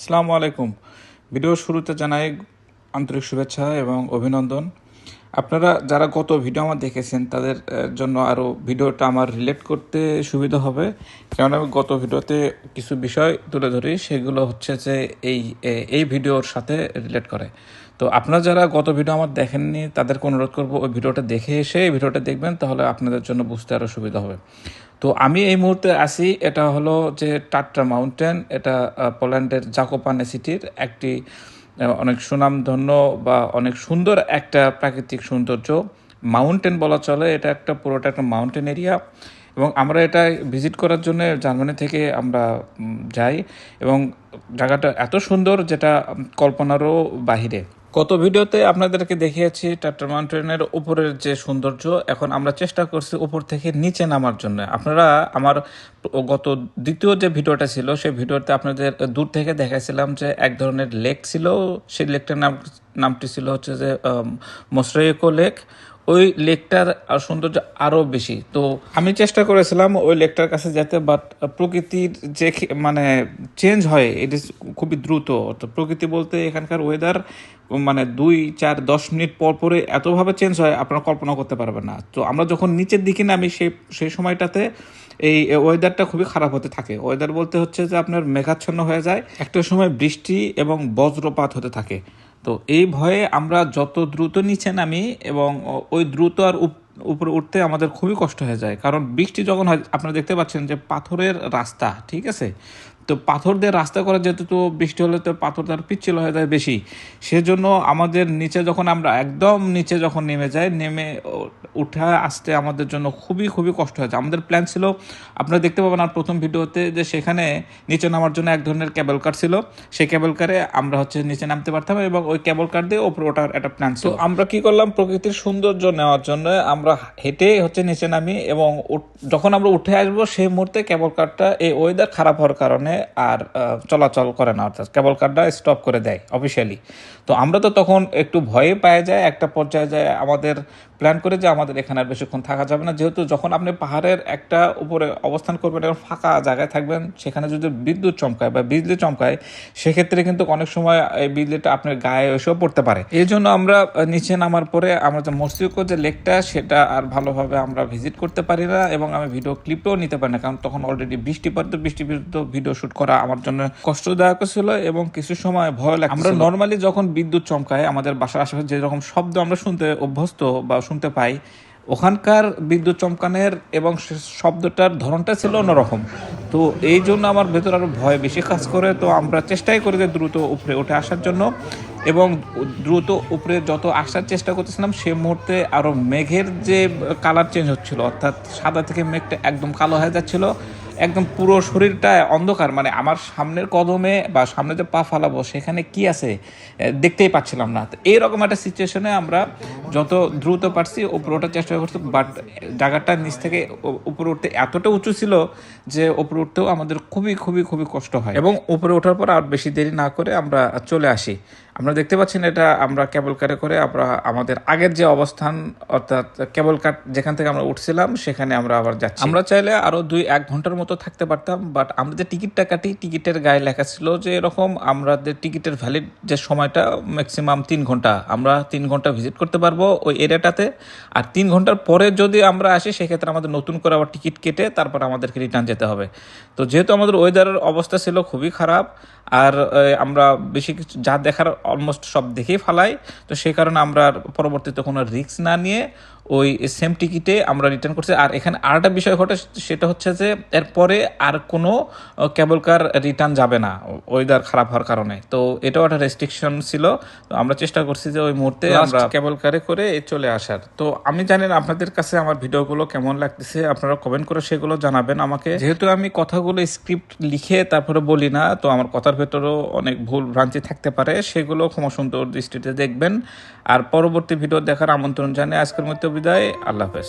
আসসালামু আলাইকুম। ভিডিও শুরুতে জানাই আন্তরিক শুভেচ্ছা এবং অভিনন্দন। আপনারা যারা গত ভিডিও আমার দেখেছেন, তাদের জন্য আরও ভিডিওটা আমার রিলেট করতে সুবিধা হবে। কারণ আমি গত ভিডিওতে কিছু বিষয় তুলে ধরি, সেগুলো হচ্ছে যে এই এই ভিডিওর সাথে রিলেট করে। তো আপনারা যারা গত ভিডিও আমার দেখেননি, তাদেরকে অনুরোধ করব ওই ভিডিওটা দেখে এসে এই ভিডিওটা দেখবেন, তাহলে আপনাদের জন্য বুঝতে আরও সুবিধা হবে। তো আমি এই মুহূর্তে আছি, এটা হলো যে টাট্রা মাউন্টেন, এটা পোল্যান্ডের জাকোপানে সিটির একটি অনেক সুনামধন্য বা অনেক সুন্দর একটা প্রাকৃতিক সৌন্দর্য মাউন্টেন বলা চলে। এটা একটা পুরোটা একটা মাউন্টেন এরিয়া এবং আমরা এটা ভিজিট করার জন্য জার্মানি থেকে আমরা যাই এবং জায়গাটা এত সুন্দর যেটা কল্পনারও বাহিরে। গত ভিডিওতে আপনাদেরকে দেখিয়েছি টাটার মাউন্টেনের উপরের যে সৌন্দর্য। এখন আমরা চেষ্টা করছি উপর থেকে নিচে নামার জন্য। আপনারা আমার গত দ্বিতীয় যে ভিডিওটা ছিল, সেই ভিডিওতে আপনাদের দূর থেকে দেখাইছিলাম যে এক ধরনের লেক ছিল। সেই লেকটার নাম, নামটি ছিল হচ্ছে যে মোসরাইকো লেক। ওই লেকটার সৌন্দর্য আরও বেশি। তো আমি চেষ্টা করেছিলাম ওই লেকটার কাছে যেতে বাট প্রকৃতির যে মানে চেঞ্জ হয় ইজ খুবই দ্রুত। প্রকৃতি বলতে এখানকার ওয়েদার মানে দুই, চার, দশ মিনিট পর পরে এতভাবে চেঞ্জ হয়, আপনারা কল্পনা করতে পারবেন না। তো আমরা যখন নিচের দিকে নামি, সেই সেই সময়টাতে এই ওয়েদারটা খুবই খারাপ হতে থাকে। ওয়েদার বলতে হচ্ছে যে আপনার মেঘাচ্ছন্ন হয়ে যায়। একটা সময় বৃষ্টি এবং বজ্রপাত হতে থাকে। তো এই ভয়ে আমরা যত দ্রুত নিচে নামি এবং ওই দ্রুত আর উপ- উপরে উঠতে আমাদের খুবই কষ্ট হয়ে যায়। কারণ বৃষ্টি যখন হয়, আপনারা দেখতে পাচ্ছেন যে পাথরের রাস্তা, ঠিক আছে? তো পাথর দিয়ে রাস্তা করা যেহেতু তো বৃষ্টি হলে তো পাথর তার পিচ্ছিল হয়ে যায় বেশি। সেজন্য আমাদের নিচে যখন আমরা একদম নিচে যখন নেমে যাই, নেমে উঠে আসতে আমাদের জন্য খুবই খুবই কষ্ট হয়েছে। আমাদের প্ল্যান ছিল, আপনারা দেখতে পাবেন আর প্রথম ভিডিওতে যে সেখানে নিচে নামার জন্য এক ধরনের ক্যাবল কার ছিল। সেই ক্যাবল কারে আমরা হচ্ছে নিচে নামতে পারতাম এবং ওই ক্যাবল কার দিয়ে ওপরে ওঠার একটা প্ল্যান ছিল। আমরা কি করলাম? প্রকৃতির সৌন্দর্য নেওয়ার জন্য আমরা হেঁটে হচ্ছে নিচে নামি এবং যখন আমরা উঠে আসব, সেই মুহূর্তে ক্যাবল কারটা এই ওয়েদার খারাপ হওয়ার কারণে আর চলাচল করে না, অর্থাৎ কেবল কারটা স্টপ করে দেয় অফিসিয়ালি তো আমরা তো তখন একটু ভয়ে পায়ে যায়, একটা পর্যায়ে যায় আমাদের প্ল্যান করে যে আমাদের এখানে আর বেশিক্ষণ থাকা যাবে না। যেহেতু যখন আপনি পাহাড়ের একটা উপরে অবস্থান করবেন এবং ফাঁকা জায়গায় থাকবেন, সেখানে যদি বিদ্যুৎ চমকায় বা বিজলি চমকায়, সেক্ষেত্রে কিন্তু অনেক সময় এই বিজলিটা আপনার গায়ে এসেও পড়তে পারে। এই জন্য আমরা নিচে নামার পরে আমরা যে মস্তিষ্ক যে লেকটা, সেটা আর ভালোভাবে আমরা ভিজিট করতে পারি না এবং আমি ভিডিও ক্লিপেও নিতে পারি না। কারণ তখন অলরেডি বৃষ্টি পড়তো বৃষ্টি বিরুদ্ধ ভিডিও শুট করা আমার জন্য কষ্টদায়ক ছিল এবং কিছু সময় ভয় লাগে আমরা নর্মালি যখন বিদ্যুৎ চমকায়, আমাদের বাসার আশেপাশে যেরকম শব্দ আমরা শুনতে অভ্যস্ত বা শুনতে পাই, ওখানকার বিদ্যুৎ চমকানের এবং শব্দটার ধরনটা ছিল অন্যরকম। তো এই জন্য আমার ভেতর আরও ভয় বেশি কাজ করে। তো আমরা চেষ্টাই করি যে দ্রুত উপরে উঠে আসার জন্য এবং দ্রুত উপরে যত আসার চেষ্টা করতেছিলাম, সে মুহূর্তে আরও মেঘের যে কালার চেঞ্জ হচ্ছিল, অর্থাৎ সাদা থেকে মেঘটা একদম কালো হয়ে যাচ্ছিল। একদম পুরো শরীরটা অন্ধকার। মানে আমার সামনের কদমে বা সামনে যে পা ফালাবো, সেখানে কি আছে দেখতেই পাচ্ছিলাম না। এইরকম একটা সিচুয়েশনে আমরা যত দ্রুত পারছি উপরে ওঠার চেষ্টা করছি বাট জায়গাটা নিচ থেকে উপরে উঠতে এতটা উঁচু ছিল যে উপরে উঠতেও আমাদের খুবই খুবই খুবই কষ্ট হয়। এবং উপরে ওঠার পর আর বেশি দেরি না করে আমরা চলে আসি। আমরা দেখতে পাচ্ছেন এটা আমরা কেবল কারে করে আমরা আমাদের আগের যে অবস্থান, অর্থাৎ কেবল কার যেখান থেকে আমরা উঠছিলাম, সেখানে আমরা আবার যাচ্ছি। আমরা চাইলে আরও দুই, এক ঘণ্টার মতো থাকতে পারতাম বাট আমরা যে টিকিটটা কাটি, টিকিটের গায়ে লেখা ছিল যে এরকম আমাদের টিকিটের ভ্যালিড যে সময়টা ম্যাক্সিমাম তিন ঘণ্টা। আমরা তিন ঘণ্টা ভিজিট করতে পারব ওই এরিয়াটাতে আর তিন ঘণ্টার পরে যদি আমরা আসি, সেক্ষেত্রে আমাদের নতুন করে আবার টিকিট কেটে তারপর আমাদেরকে রিটার্ন যেতে হবে। তো যেহেতু আমাদের ওয়েদারের অবস্থা ছিল খুবই খারাপ আর আমরা বেশি কিছু, যা দেখার অলমোস্ট সব দেখেই ফালাই। তো সেই কারণে আমরা পরবর্তীতে কোনো রিস্ক না নিয়ে ওই সেম টিকিটে আমরা রিটার্ন করছি। আর এখানে আরেকটা বিষয় ঘটে সেটা হচ্ছে যে এরপরে আর কোনো কেবল কার রিটার্ন যাবে না ওয়েদার খারাপ হওয়ার কারণে। তো এটাও একটা রেস্ট্রিকশন ছিল। তো আমরা চেষ্টা করছি যে ওই মুহূর্তে আমরা কেবল কারে করে চলে আসার। তো আমি জানি না আপনাদের কাছে আমার ভিডিওগুলো কেমন লাগতেছে আপনারা কমেন্ট করে সেগুলো জানাবেন আমাকে। যেহেতু আমি কথাগুলো স্ক্রিপ্ট লিখে তারপরে বলি না তো আমার কথার ভেতরেও অনেক ভুল ভ্রান্তি থাকতে পারে। সেগুলো ক্ষমা সুন্দর দৃষ্টিতে দেখবেন। আর পরবর্তী ভিডিও দেখার আমন্ত্রণ জানিয়ে আজকের মতো বিদায় আল্লাহ হাফেজ।